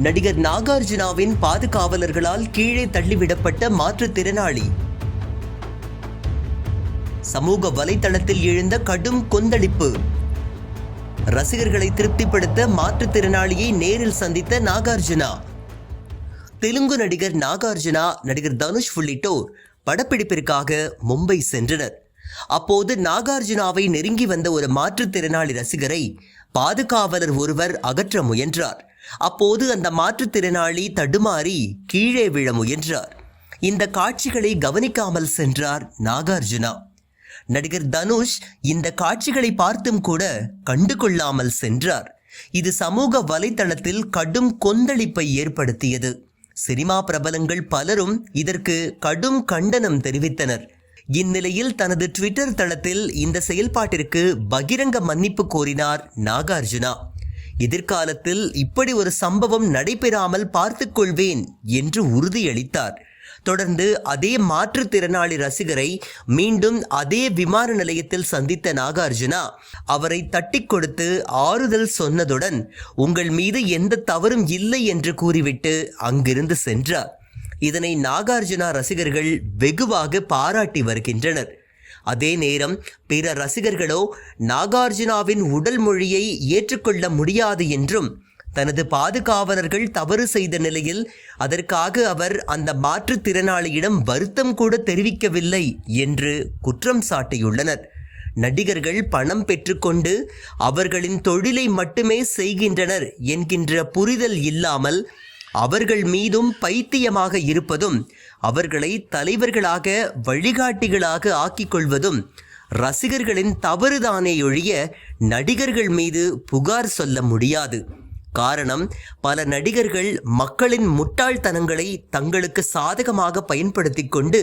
நடிகர் நாகார்ஜுனாவின் பாதுகாவலர்களால் கீழே தள்ளிவிடப்பட்ட மாற்றுத்திறனாளி. சமூக வலைதளத்தில் எழுந்த கடும் கொந்தளிப்பு. ரசிகர்களை திருப்திப்படுத்த மாற்றுத்திறனாளியை நேரில் சந்தித்த நாகார்ஜுனா. தெலுங்கு நடிகர் நாகார்ஜுனா நடிகர் தனுஷ் உள்ளிட்டோர் படப்பிடிப்பிற்காக மும்பை சென்றனர். அப்போது நாகார்ஜுனாவை நெருங்கி வந்த ஒரு மாற்றுத்திறனாளி ரசிகரை பாதுகாவலர் ஒருவர் அகற்ற முயன்றார். அப்போது அந்த மாற்றுத்திறனாளி தடுமாறி கீழே விழ முயன்றார். இந்த காட்சிகளை கவனிக்காமல் சென்றார் நாகார்ஜுனா. நடிகர் தனுஷ் இந்த காட்சிகளை பார்த்தும் கூட கண்டுகொள்ளாமல் சென்றார். இது சமூக வலைதளத்தில் கடும் கொந்தளிப்பை ஏற்படுத்தியது. சினிமா பிரபலங்கள் பலரும் இதற்கு கடும் கண்டனம் தெரிவித்தனர். இந்நிலையில் தனது ட்விட்டர் தளத்தில் இந்த செயல்பாட்டிற்கு பகிரங்க மன்னிப்பு கோரினார் நாகார்ஜுனா. எதிர்காலத்தில் இப்படி ஒரு சம்பவம் நடைபெறாமல் பார்த்துக்கொள்வேன் என்று உறுதியளித்தார். தொடர்ந்து அதே மாற்றுத்திறனாளி ரசிகரை மீண்டும் அதே விமான நிலையத்தில் சந்தித்த நாகார்ஜுனா அவரை தட்டிக் கொடுத்து ஆறுதல் சொன்னதுடன் உங்கள் மீது எந்த தவறும் இல்லை என்று கூறிவிட்டு அங்கிருந்து சென்றார். இதனை நாகார்ஜுனா ரசிகர்கள் வெகுவாக பாராட்டி வருகின்றனர். அதே நேரம் பிற ரசிகர்களோ நாகார்ஜுனாவின் உடல் மொழியை ஏற்றுக்கொள்ள முடியாது என்றும் தனது பாதுகாவலர்கள் தவறு செய்த நிலையில் அதற்காக அவர் அந்த மாற்றுத்திறனாளியிடம் வருத்தம் கூட தெரிவிக்கவில்லை என்று குற்றம் சாட்டியுள்ளனர். நடிகர்கள் பணம் பெற்றுக்கொண்டு அவர்களின் தொழிலை மட்டுமே செய்கின்றனர் என்கின்ற புரிதல் இல்லாமல் அவர்கள் மீதும் பைத்தியமாக இருப்பதும் அவர்களை தலைவர்களாக வழிகாட்டிகளாக ஆக்கிக் கொள்வதும் ரசிகர்களின் தவறுதானே ஒழிய நடிகர்கள் மீது புகார் சொல்ல முடியாது. காரணம் பல நடிகர்கள் மக்களின் முட்டாள்தனங்களை தங்களுக்கு சாதகமாக பயன்படுத்தி கொண்டு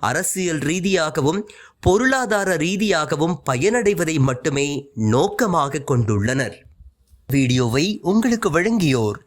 அரசியல் ரீதியாகவும் பொருளாதார ரீதியாகவும் பயனடைவதை மட்டுமே நோக்கமாக கொண்டுள்ளனர். வீடியோவை உங்களுக்கு வழங்கியோர்